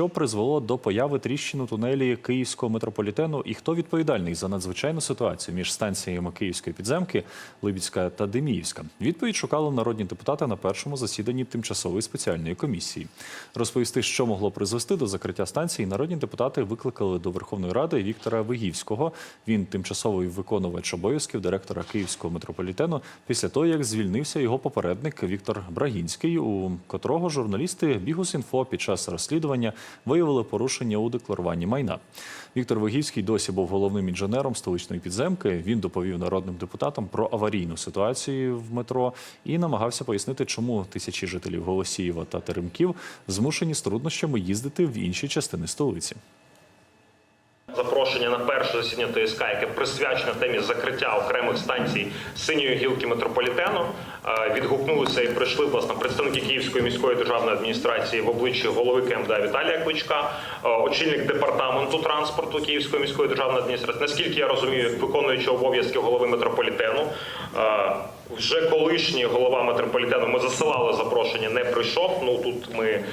що призвело до появи тріщин у тунелі Київського метрополітену, і хто відповідальний за надзвичайну ситуацію між станціями Київської підземки, Либідська та Деміївська? Відповідь шукали народні депутати на першому засіданні тимчасової спеціальної комісії. Розповісти, що могло призвести до закриття станції, народні депутати викликали до Верховної Ради Віктора Вигівського. Він тимчасовий виконувач обов'язків директора Київського метрополітену після того, як звільнився його попередник Віктор Брагінський, у котрого журналісти Бігус.Інфо під час розслідування виявили порушення у декларуванні майна. Віктор Вигівський досі був головним інженером столичної підземки. Він доповів народним депутатам про аварійну ситуацію в метро і намагався пояснити, чому тисячі жителів Голосіїва та Теремків змушені з труднощами їздити в інші частини столиці. Запрошення на перше засідання ТСК, яке присвячено темі закриття окремих станцій синьої гілки метрополітену, е, відгукнулися і прийшли власне представники Київської міської державної адміністрації в обличчі голови КМДА Віталія Кличка, е, очільник департаменту транспорту Київської міської державної адміністрації. Наскільки я розумію, виконуючи обов'язки голови метрополітену. е, Вже колишній голова метрополітену ми засилали запрошення, не прийшов. Ну тут ми.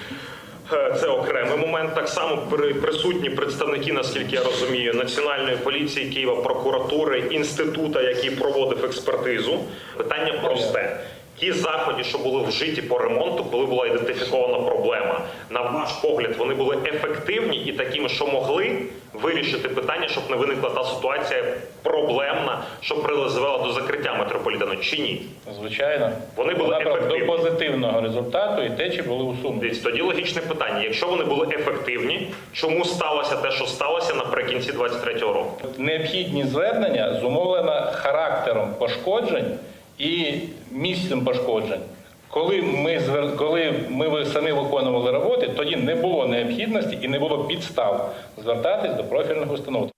Е, Це окремий момент. Так само при- присутні представники, наскільки я розумію, національної поліції Києва, прокуратури, інституту, який проводив експертизу. Питання просте. Ті заходи, що були вжиті по ремонту, коли була ідентифікована проблема, на ваш погляд, вони були ефективні і такими, що могли вирішити питання, щоб не виникла та ситуація проблемна, що призвела до закриття метрополітену, чи ні? Звичайно, Вони були Вона ефективні. до позитивного результату і течі були усунені. Тоді логічне питання. Якщо вони були ефективні, чому сталося те, що сталося наприкінці 23-го року? Необхідні звернення зумовлено характером пошкоджень і місцем пошкоджень. Коли ми звер... коли ми самі виконували роботи, тоді не було необхідності і не було підстав звертатись до профільних установ.